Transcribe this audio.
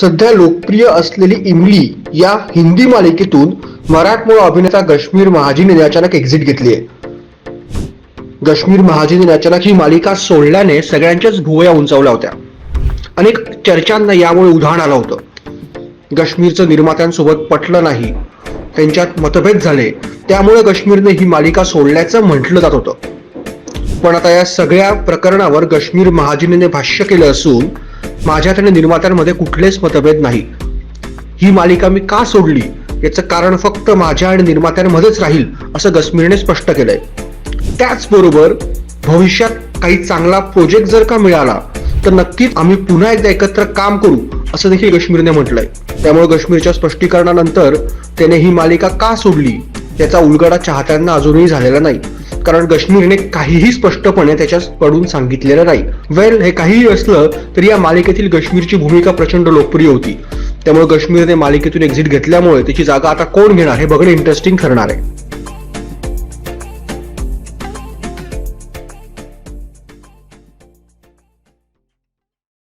सध्या लोकप्रिय असलेली इमली या हिंदी मालिकेतून मराठमोळा अभिनेता कश्मीर महाजीने अचानक एक्झिट घेतली आहे. कश्मीर महाजीने अचानक ही मालिका सोडल्याने सगळ्यांच्याच भुवया उंचावल्या होत्या. अनेक चर्चांना यामुळे उधाण आलं होतं. गश्मीरचं निर्मात्यांसोबत पटलं नाही. त्यांच्यात मतभेद झाले. त्यामुळे गश्मीरने ही मालिका सोडल्याचं म्हटलं जात होतं. पण आता या सगळ्या प्रकरणावर गश्मीर महाजनीने भाष्य केलं असून माझ्यात आणि निर्मात्यांमध्ये कुठलेच मतभेद नाही. ही मालिका मी का सोडली? याचं कारण फक्त माझ्या आणि निर्मात्यांमध्येच राहील असं काश्मीरने स्पष्ट केलंय. त्याचबरोबर भविष्यात काही चांगला प्रोजेक्ट जर का मिळाला तर नक्कीच आम्ही पुन्हा एकदा एकत्र काम करू असं देखील गश्मीरने म्हटलंय. त्यामुळे गश्मीरच्या स्पष्टीकरणानंतर त्याने ही मालिका का सोडली? याचा उलगडा चाहत्यांना अजूनही झालेला नाही. कारण कश्मीरने काहीही स्पष्टपणे त्याच्याकडून सांगितलेलं नाही. वेल हे काहीही असलं तरी या मालिकेतील कश्मीरची भूमिका प्रचंड लोकप्रिय होती. त्यामुळे कश्मीरने मालिकेतून एक्झिट घेतल्यामुळे त्याची जागा आता कोण घेणार हे बघणे इंटरेस्टिंग ठरणार आहे.